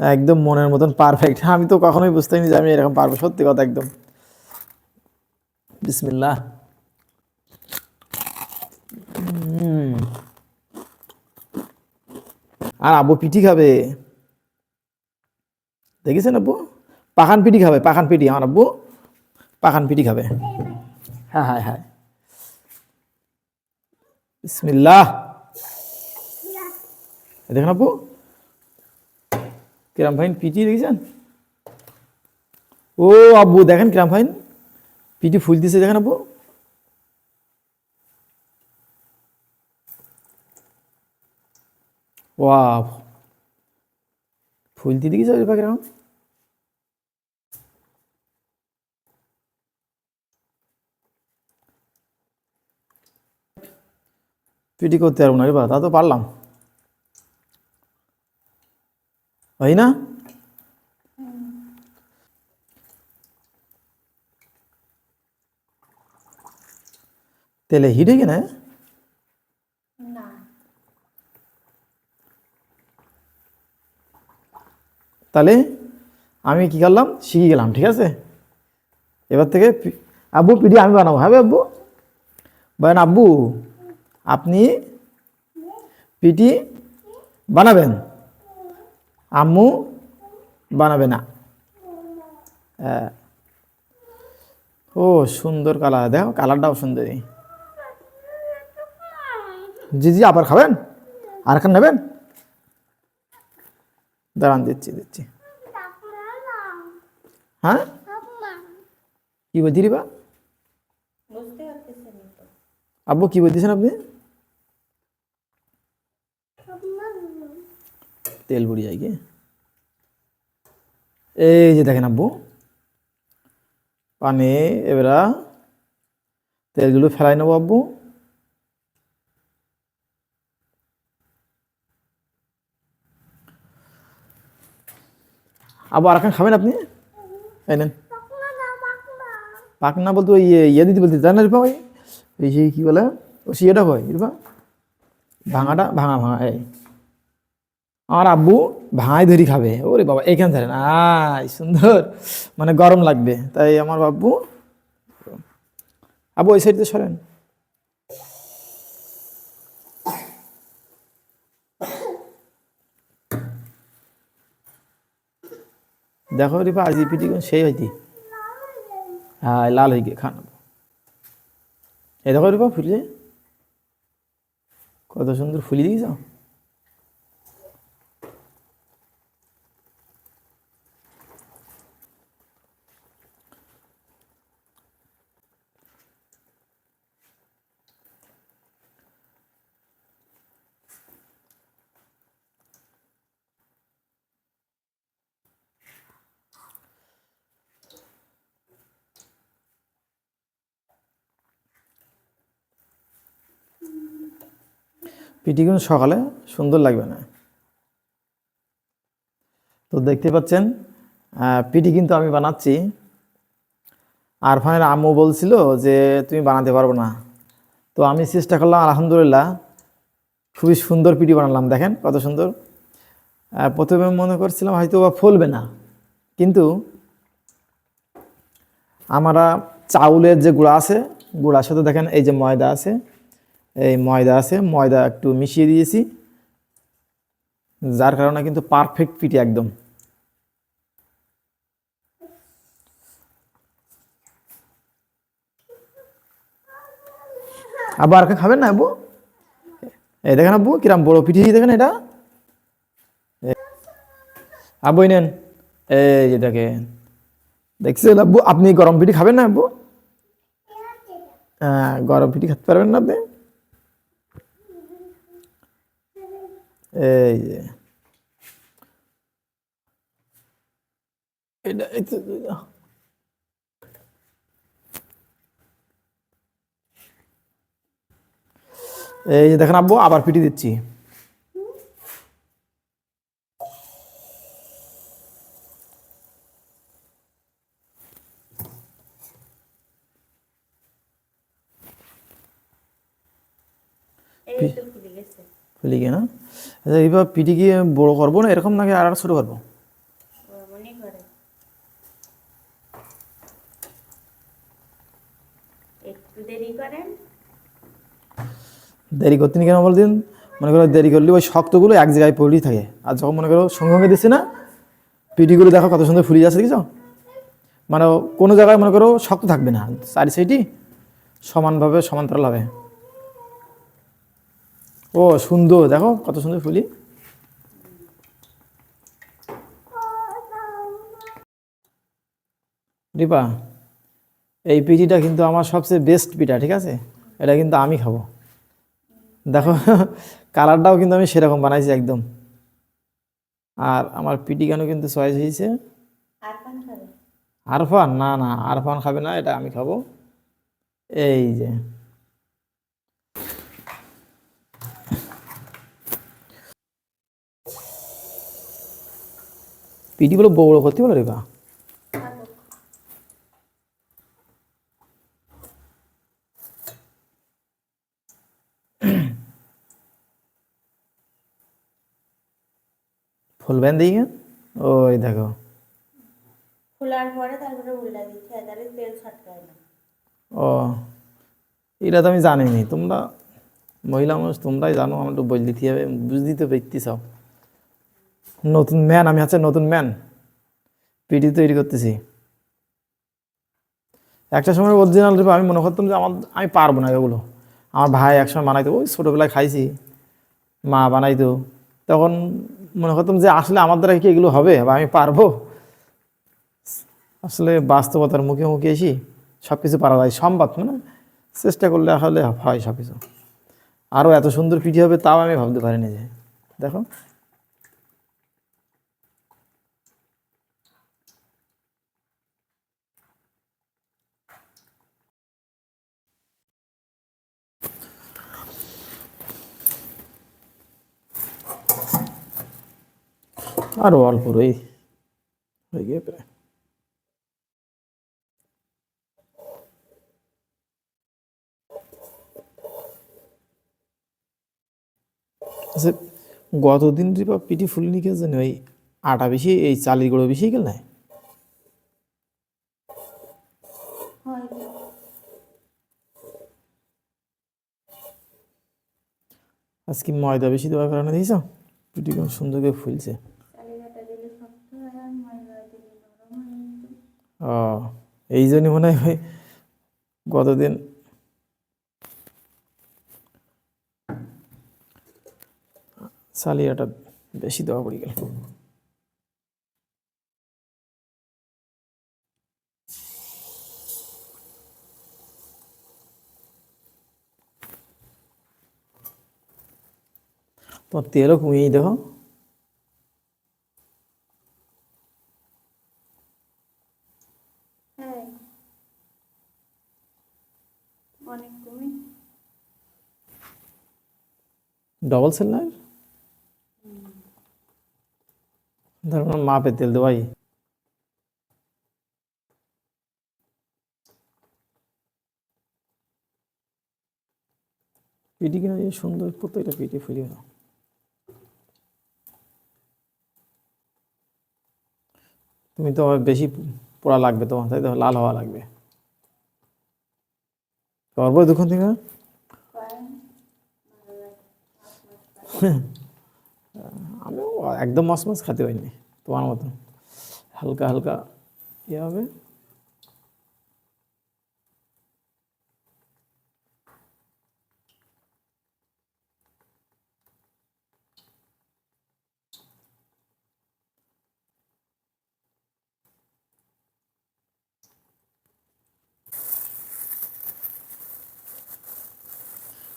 একদম মনের মতন পারফেক্ট আমি তো কখনোই বুঝতেই যে আমি এরকম পারব, সত্যি কথা একদম। বিসমিল্লাহ। উম। আর আব্বু পিঠি খাবে? দেখেছেন আব্বু? পাখান পিঠি খাবে, পাখান পিঠি, আমার আব্বু। পাখান পিঠি খাবে। হ্যাঁ হ্যাঁ হ্যাঁ। বিসমিল্লাহ। এই দেখেন আব্বু। কিরাম ভাইন পিটি দেখেছেন? ও আব্বু, দেখেন কিরাম ভাইন পিটি ফুল দিছে, দেখেন আব্বু। ওয়াও। ফুল দিয়ে দিয়েছে ওই পাখিরাম পিটি করতে পারব না রে বা, তা তো পারলাম। হয় না? তেলে হিট হয়ে না? না। তাহলে আমি কি করলাম? শিখে গেলাম ঠিক আছে? এবার থেকে আব্বু পিঠি আমি বানাবো হ্যাঁ আব্বু? বলেন আব্বু আপনি পিটি বানাবেন? আম্মু বানাবে না। ও সুন্দর কালার। দেখো কালারটাও সুন্দরী। জি জি আবার খাবেন? আর খান নেবেন? দাঁড়ান দিচ্ছি দিচ্ছি। হ্যাঁ? কি বলছি রিবা আব্বু কি বলতেছেন আপনি? তেল বুড়ি যায় কি এই যে দেখেন আব্বু। পানি, এবারা তেলগুলো ফেলাই নেব আব্বু। আব্বু আর খাবেন আপনি? এই নেন। পাক না বলতে ওই ইয়ে ইয়ে দিতে বলতে, জানেন রিপা ওই এই সেই কী বলে ও সিয়েটা হয় রিপা? ভাঙাটা, ভাঙা ভাঙা, এই। আমার আব্বু ভাঙাই ধরি খাবে। ওরে বাবা, এইখান ধরেন আয়, সুন্দর। মানে গরম লাগবে। তাই আমার বাবু আব্বু, ওই সাইড সাইডে সরেন। দেখো রিপা আজি পিটি সেই হইতি। হ্যাঁ লাল হয়ে গিয়ে খান। এ দেখো রিপা ফুলে কত সুন্দর ফুলি দিয়েছ। পিটি কিন্তু সকালে সুন্দর লাগবে না। তো দেখতে পাচ্ছেন পিটি কিন্তু আমি বানাচ্ছি। আরফানের আম্মু বলছিল যে, তুমি বানাতে পারব না। তো আমি চেষ্টা করলাম, আলহামদুলিল্লাহ, খুবই সুন্দর পিটি বানালাম। দেখেন কত সুন্দর। প্রথমে মনে করছিলাম হয়তো বা ফলবে না। কিন্তু আমরা চাউলের যে গুঁড়া আছে, গুঁড়ার সাথে দেখেন এই যে ময়দা আছে এই ময়দা আছে, ময়দা একটু মিশিয়ে দিয়েছি। যার কারণে কিন্তু পারফেক্ট পিঠে একদম। আবার আর খাবেন না আব্বু? এই দেখেন আব্বু, কিরাম বড় পিঠে দেখেন এটা। আব্বু নেন। এই যে দেখেন। দেখছেন আব্বু? আপনি গরম পিঠে খাবেন না আব্বু? হ্যাঁ গরম পিঠে খেতে পারবেন না আপনি। এই যে। এটা এই এই যে দেখেন আব্বু আবার পিটি দিচ্ছি। এই তো খুলে গেছে। ফেলে গিয়ে না? আচ্ছা এইবার পিটি গিয়ে বড় করব না? এরকম নাকি আর ছোটো করব? দেরি করতে নি কেন বলতেন মনে করো দেরি করলে ওই শক্তগুলো এক জায়গায় পড়েই থাকে। আর যখন মনে করো সঙ্গে সঙ্গে দিচ্ছে না পিটিগুলো দেখো কত সুন্দর ফুলিয়ে যাচ্ছে দেখছ? মানে কোনো জায়গায় মনে করো শক্ত থাকবে না। চারি সাইডই সমানভাবে সমান্তরাল হবে ও সুন্দর। দেখো কত সুন্দর ফুলি রিপা এই পিটিটা কিন্তু আমার সবচেয়ে বেস্ট পিঠা ঠিক আছে? এটা কিন্তু আমি খাব। দেখো কালারটাও কিন্তু আমি সেরকম বানাইছি একদম। আর আমার পিটি কেন কিন্তু চয়েস হয়েছে? আরফান? না না আরফান খাবে না এটা আমি খাব। এই যে পিটিগুলো বড় করতে বলো রে বা খাব ফুলবেন দিই ওই দেখো খোলার পরে তারপরে উল্টা দিচ্ছে তাহলে তেল ছটকায় না ও এটা তো আমি জানিনি তোমরা মহিলা মানুষ তোমরাই জানো আমার একটু বল দিতে হবে বুঝ দিতে পেতে চাও নতুন ম্যান, আমি হচ্ছে নতুন ম্যান। পিটি তৈরি করতেছি। একটা সময় অরিজিনাল রেপে আমি মনে করতাম যে আমার আমি পারব না এগুলো। আমার ভাই একসময় বানাইতো, ওই ছোটোবেলায় খাইছি। মা বানাইতো। তখন মনে করতাম যে আসলে আমার দ্বারা কি এগুলো হবে বা আমি পারব? আসলে বাস্তবতার মুখে মুখে এসি সব কিছু পারা যায়। সম্ভব মানে চেষ্টা করলে আসলে হয় সব কিছু আরও এত সুন্দর পিঠি হবে, তাও আমি ভাবতে পারিনি যে। দেখো। আরও অল্প রই হয়ে গিয়ে প্রায়। আচ্ছা গতদিন রিপা পিটি ফুলিনি কে জানি ওই আটা বেশি এই চালের গুঁড়ো বেশি গেল না? আজকে ময়দা বেশি দেওয়ার কারণে দিয়েছ পিটি কেমন সুন্দর করে ফুলছে চালিকাটা দিলে শক্ত হয় আর ময়দা দিলে নরম হয় এই জন্যই মনে হয় গতদিন চালিয়াটা বেশি দেওয়া পড়ে গেল। তোমার তেলও কমিয়েই দেখো হ্যাঁ অনেক কমে ডবল সেল না ধরুন মাপে তেল দেওয়াই পিটি কিনা যে সুন্দর প্রত্যেকটা পিটি ফুলি না। তুমি তো বেশি পোড়া লাগবে তোমার, তাই তো? লাল হওয়া লাগবে। করব দুক্ষণ থেকে। আমিও একদম মাছ মাছ খেতে হয়নি তোমার মতন। হালকা হালকা ইয়ে হবে।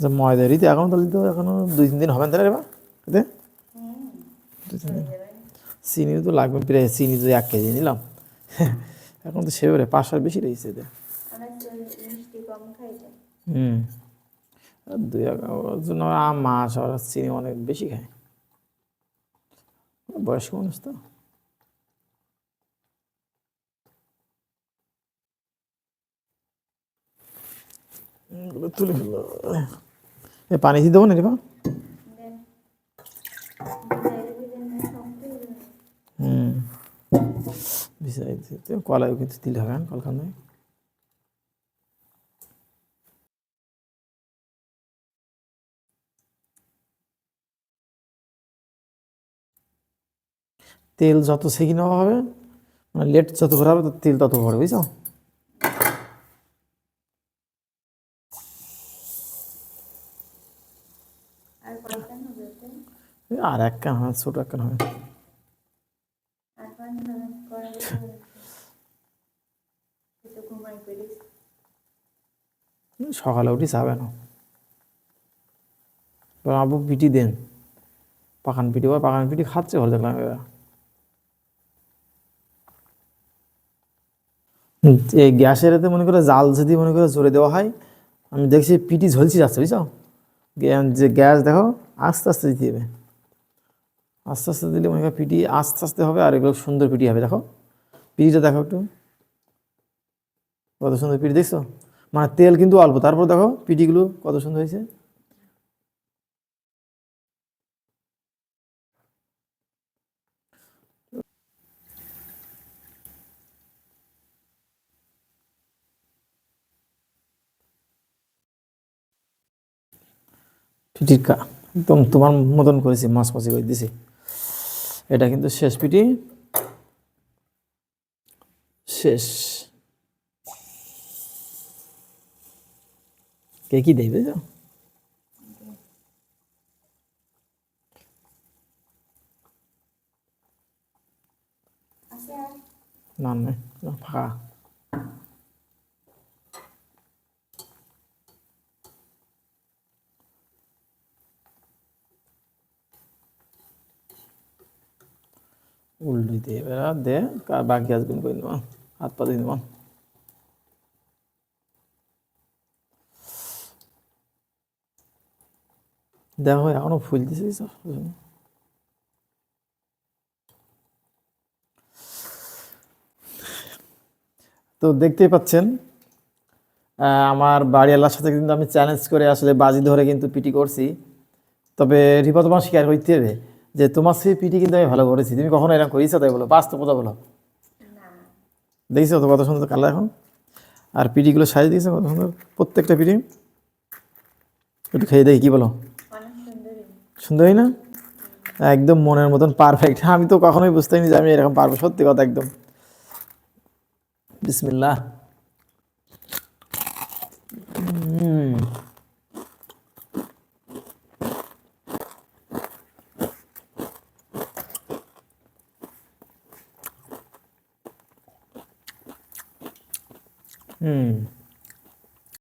আচ্ছা ময়দা রীতি এখনও তাহলে তো এখনও দুই তিন দিন হবে না তাহলে এবার? এতে দুই তিন দিন। চিনি তো লাগবে প্রায় চিনি তো এক কেজি নিলাম। এখন তো সেবারে পাঁচশোর বেশি রয়েছে এতে হুম। আর দুই জন্য আম মাছ আর চিনি অনেক বেশি খায়। বয়স্ক মানুষ তো। তুলে ফেলল এ, পানি দিয়ে দেবো না রেবা হুম। ভিজাই দিতে কিন্তু দিলে হবে কলকান নয়। তেল যত সেকি নেওয়া হবে মানে লেট যত ভরা হবে, তেল তত ভরে, বুঝছ? আর এক কান হয় ছোটো এক সকালে উঠি যাবে না। আবু পিটি দেন। পাখান পিটি বা পাখান পিটি খাচ্ছে ভালো দেখলাম এবার। এই গ্যাসের এতে মনে করে জাল যদি মনে করে জোরে দেওয়া হয়, আমি দেখছি পিটি ঝলছি যাচ্ছে, বুঝছ? যে গ্যাস দেখো, আস্তে আস্তে দিতে হবে। আস্তে আস্তে দিলে মনে করো পিটি আস্তে আস্তে হবে আর এগুলো সুন্দর পিটি হবে, দেখো। পিটিটা দেখো একটু। কত সুন্দর পিটি দেখছ? মানে তেল কিন্তু অল্প। তারপর দেখো পিটিগুলো কত সুন্দর হয়েছে। পিটির কা একদম তোমার মতন করেছি মাছ মাছি করে দিছি। এটা কিন্তু শেষ পিটি শেষ। কে কি দেবে? বুঝছ আছে আর না না না, ফাঁকা। উল্টি দিয়ে আর দে বাকি আসবেন করে নেওয়া হাত পা দিয়ে নেওয়া দেখো, এখনও ফুল দিছে তো দেখতেই পাচ্ছেন আমার বাড়িওয়ালার সাথে কিন্তু আমি চ্যালেঞ্জ করে আসলে বাজি ধরে কিন্তু পিটি করছি। তবে রিপা তোমার স্বীকার করতে হবে। যে তোমার সেই পিটি কিন্তু আমি ভালো করেছি। তুমি কখনো এরকম করিস তাই বলো বাস্তব কথা বলো। না। দেখছ তো কত সুন্দর কালার এখন? আর পিটিগুলো সাইজ দিয়েছে কত সুন্দর? প্রত্যেকটা পিটি একটু খেয়ে দেখি কী বলো? সুন্দরই না? একদম মনের মতন পারফেক্ট আমি তো কখনোই বুঝতে পারিনি যে আমি এরকম পারব। সত্যি কথা একদম। বিসমিল্লাহ।